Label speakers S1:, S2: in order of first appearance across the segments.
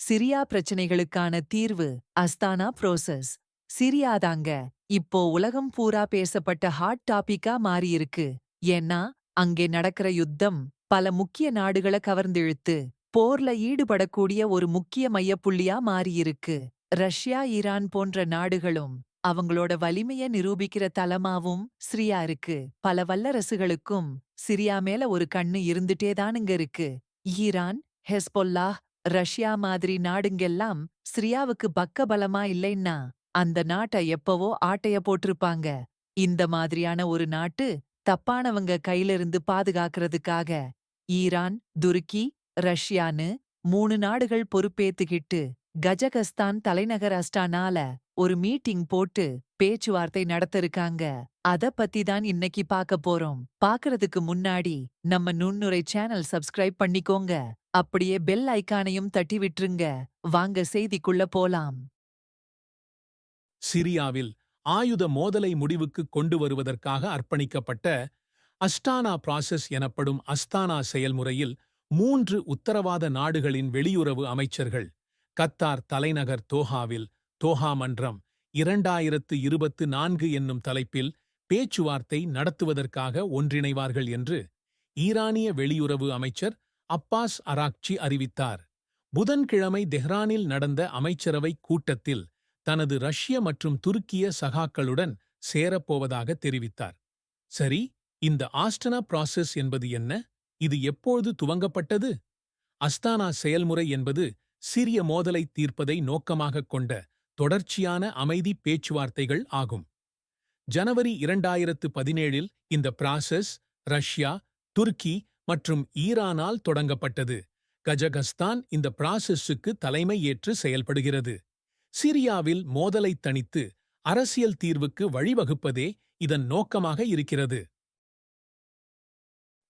S1: Syria பிரச்சனைகளுக்கான தீர்வு Asthana process சிரியாதாங்க. இப்போ உலகம் பூரா பேசப்பட்ட ஹாட் டாபிக்கா மாறியிருக்கு. ஏன்னா அங்கே நடக்கிற யுத்தம் பல முக்கிய நாடுகள கவர்ந்திழுத்து போர்ல ஈடுபடக்கூடிய ஒரு முக்கிய மையப்புள்ளியா மாறியிருக்கு. ரஷ்யா ஈரான் போன்ற நாடுகளும் அவங்களோட வலிமைய நிரூபிக்கிற தலமாவும் சிரியா இருக்கு. பல வல்லரசுகளுக்கும் சிரியா மேல ஒரு கண்ணு இருந்துட்டே தானுங்க இருக்கு. ஈரான் ஹெஸ்பொல்லாஹ் ரஷ்யா மாதிரி நாடுங்கெல்லாம் ஸ்ரியாவுக்கு பக்க பலமா இல்லைன்னா அந்த நாட்டை எப்பவோ ஆட்டைய போட்டிருப்பாங்க. இந்த மாதிரியான ஒரு நாட்டு தப்பானவங்க கையிலிருந்து பாதுகாக்கிறதுக்காக ஈரான் துருக்கி ரஷ்யான்னு மூணு நாடுகள் பொறுப்பேத்துக்கிட்டு கஜகஸ்தான் தலைநகர் அஸ்டானால ஒரு மீட்டிங் போட்டு பேச்சுவார்த்தை நடத்திருக்காங்க. அத பத்தி தான் இன்னைக்கு பார்க்க போறோம். பாக்குறதுக்கு முன்னாடி நம்ம நுண்ணுரை சேனல் சப்ஸ்கிரைப் பண்ணிக்கோங்க. அப்படியே பெல் ஐகானையும் தட்டி விட்டுருங்க. வாங்க செய்திக்குள்ள போலாம்.
S2: சிரியாவில் ஆயுத மோதலை முடிவுக்கு கொண்டு வருவதற்காக அர்ப்பணிக்கப்பட்ட அஸ்டானா ப்ராசஸ் எனப்படும் அஸ்தானா செயல்முறையில் மூன்று உத்தரவாத நாடுகளின் வெளியுறவு அமைச்சர்கள் கத்தார் தலைநகர் தோஹாவில் தோஹா மன்றம் இரண்டாயிரத்து இருபத்து நான்கு என்னும் தலைப்பில் பேச்சுவார்த்தை நடத்துவதற்காக ஒன்றிணைவார்கள் என்று ஈரானிய வெளியுறவு அமைச்சர் அப்பாஸ் அராக்சி அறிவித்தார். புதன்கிழமை தெஹ்ரானில் நடந்த அமைச்சரவை கூட்டத்தில் தனது ரஷ்ய மற்றும் துருக்கிய சகாக்களுடன் சேரப்போவதாக தெரிவித்தார். சரி இந்த ஆஸ்டனா ப்ராசஸ் என்பது என்ன? இது எப்பொழுது துவங்கப்பட்டது? அஸ்தானா செயல்முறை என்பது சிறிய மோதலை தீர்ப்பதை நோக்கமாகக் கொண்ட தொடர்ச்சியான அமைதி பேச்சுவார்த்தைகள் ஆகும். ஜனவரி இரண்டாயிரத்து பதினேழில் இந்த பிராசஸ் ரஷ்யா துருக்கி மற்றும் ஈரானால் தொடங்கப்பட்டது. கஜகஸ்தான் இந்த பிராசஸுக்கு தலைமை ஏற்று செயல்படுகிறது. சிரியாவில் மோதலை தணித்து அரசியல் தீர்வுக்கு வழிவகுப்பதே இதன் நோக்கமாக இருக்கிறது.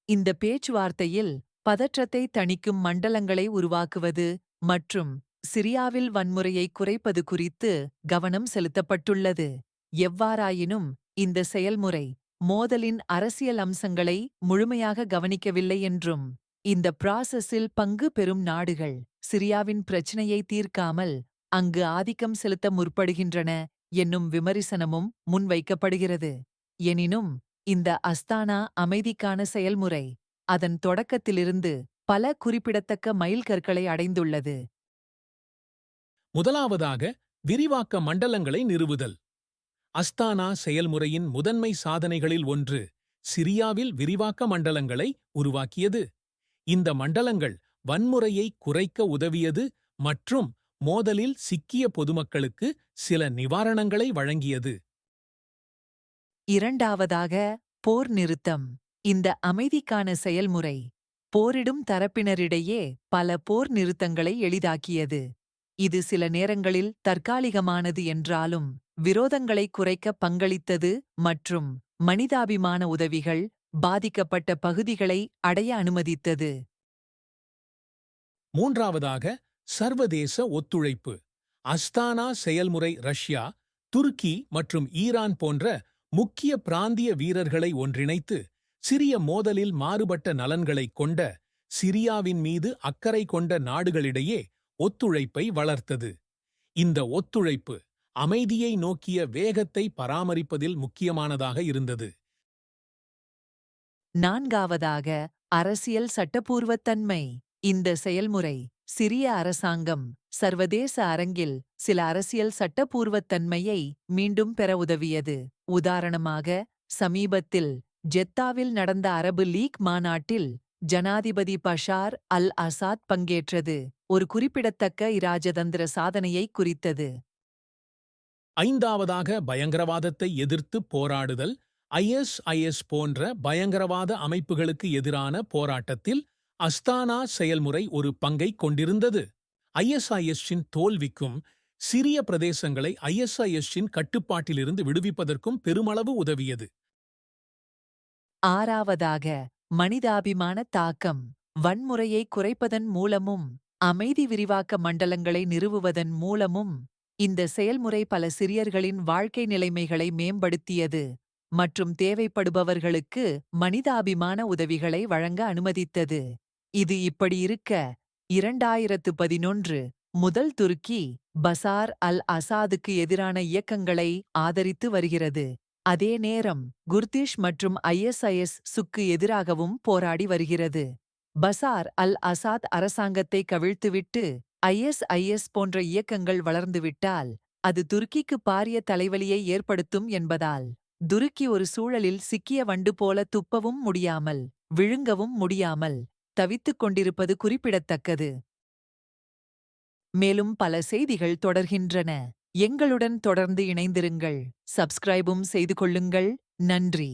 S1: இந்த பேச்சுவார்த்தையில் பதற்றத்தை தணிக்கும் மண்டலங்களை உருவாக்குவது மற்றும் சிரியாவில் வன்முறையை குறைப்பது குறித்து கவனம் செலுத்தப்பட்டுள்ளது. எவ்வாறாயினும் இந்த செயல்முறை மோதலின் அரசியல் அம்சங்களை முழுமையாக கவனிக்கவில்லை என்றும் இந்த பிராசஸில் பங்கு பெறும் நாடுகள் சிரியாவின் பிரச்சினையை தீர்க்காமல் அங்கு ஆதிக்கம் செலுத்த முற்படுகின்றன என்னும் விமரிசனமும் முன்வைக்கப்படுகிறது. எனினும் இந்த அஸ்தானா அமைதிக்கான செயல்முறை அதன் தொடக்கத்திலிருந்து பல குறிப்பிடத்தக்க மைல்கற்களை அடைந்துள்ளது.
S2: முதலாவதாக விரிவாக்க மண்டலங்களை நிறுவுதல். அஸ்தானா செயல்முறையின் முதன்மை சாதனைகளில் ஒன்று சிரியாவில் விரிவாக்க மண்டலங்களை உருவாக்கியது. இந்த மண்டலங்கள் வன்முறையை குறைக்க உதவியது மற்றும் மோதலில் சிக்கிய பொதுமக்களுக்கு சில நிவாரணங்களை வழங்கியது.
S1: இரண்டாவதாக போர் நிறுத்தம். இந்த அமைதிக்கான செயல்முறை. போரிடும் தரப்பினரிடையே பல போர் நிறுத்தங்களை எளிதாக்கியது. இது சில நேரங்களில் தற்காலிகமானது என்றாலும் விரோதங்களை குறைக்க பங்களித்தது மற்றும் மனிதாபிமான உதவிகள் பாதிக்கப்பட்ட பகுதிகளை அடைய அனுமதித்தது.
S2: மூன்றாவதாக சர்வதேச ஒத்துழைப்பு. அஸ்தானா செயல்முறை ரஷ்யா துருக்கி மற்றும் ஈரான் போன்ற முக்கிய பிராந்திய வீரர்களை ஒன்றிணைத்து சிறிய மோதலில் மாறுபட்ட நலன்களைக் கொண்ட சிரியாவின் மீது அக்கறை கொண்ட நாடுகளிடையே ஒத்துழைப்பை வளர்த்தது. இந்த ஒத்துழைப்பு அமைதியை நோக்கிய வேகத்தை பராமரிப்பதில் முக்கியமானதாக இருந்தது.
S1: நான்காவதாக அரசியல் சட்டப்பூர்வத்தன்மை இந்த செயல்முறை சிரிய அரசாங்கம் சர்வதேச அரங்கில் சில அரசியல் சட்டப்பூர்வத்தன்மையை மீண்டும் பெற உதவியது. உதாரணமாக சமீபத்தில் ஜெத்தாவில் நடந்த அரபு லீக் மாநாட்டில் ஜனாதிபதி பஷார் அல் அசாத் பங்கேற்றது. ஒரு குறிப்பிடத்தக்க இராஜதந்திர சாதனையை குறித்தது.
S2: ஐந்தாவதாக பயங்கரவாதத்தை எதிர்த்து போராடுதல் ஐஎஸ்ஐஎஸ் போன்ற பயங்கரவாத அமைப்புகளுக்கு எதிரான போராட்டத்தில் அஸ்தானா செயல்முறை ஒரு பங்கை கொண்டிருந்தது. ஐஎஸ்ஐஎஸ்ஸின் தோல்விக்கும் சிறிய பிரதேசங்களை ஐஎஸ்ஐஎஸ்ஸின் கட்டுப்பாட்டிலிருந்து விடுவிப்பதற்கும் பெருமளவு உதவியது.
S1: ஆறாவதாக மனிதாபிமான தாக்கம். வன்முறையை குறைப்பதன் மூலமும் அமைதி விரிவாக்க மண்டலங்களை நிறுவுவதன் மூலமும் இந்த செயல்முறை பல சிறியர்களின் வாழ்க்கை நிலைமைகளை மேம்படுத்தியது மற்றும் தேவைப்படுபவர்களுக்கு மனிதாபிமான உதவிகளை வழங்க அனுமதித்தது. இது இப்படி இருக்க இரண்டாயிரத்து பதினொன்று முதல் துருக்கி பசார் அல் அசாதுக்கு எதிரான இயக்கங்களை ஆதரித்து வருகிறது. அதே நேரம் குர்திஷ் மற்றும் ஐஎஸ்ஐஎஸ் சுக்கு எதிராகவும் போராடி வருகிறது. பசார் அல் அசாத் அரசாங்கத்தை கவிழ்த்துவிட்டு ஐஎஸ்ஐஎஸ் போன்ற இயக்கங்கள் வளர்ந்துவிட்டால் அது துருக்கிக்கு பாரிய தலைவலியை ஏற்படுத்தும் என்பதால் துருக்கி ஒரு சூழலில் சிக்கிய வண்டு போல துப்பவும் முடியாமல் விழுங்கவும் முடியாமல் தவித்துக் கொண்டிருப்பது குறிப்பிடத்தக்கது. மேலும் பல செய்திகள் தொடர்கின்றன. எங்களுடன் தொடர்ந்து இணைந்திருங்கள். சப்ஸ்கிரைபும் செய்து கொள்ளுங்கள். நன்றி.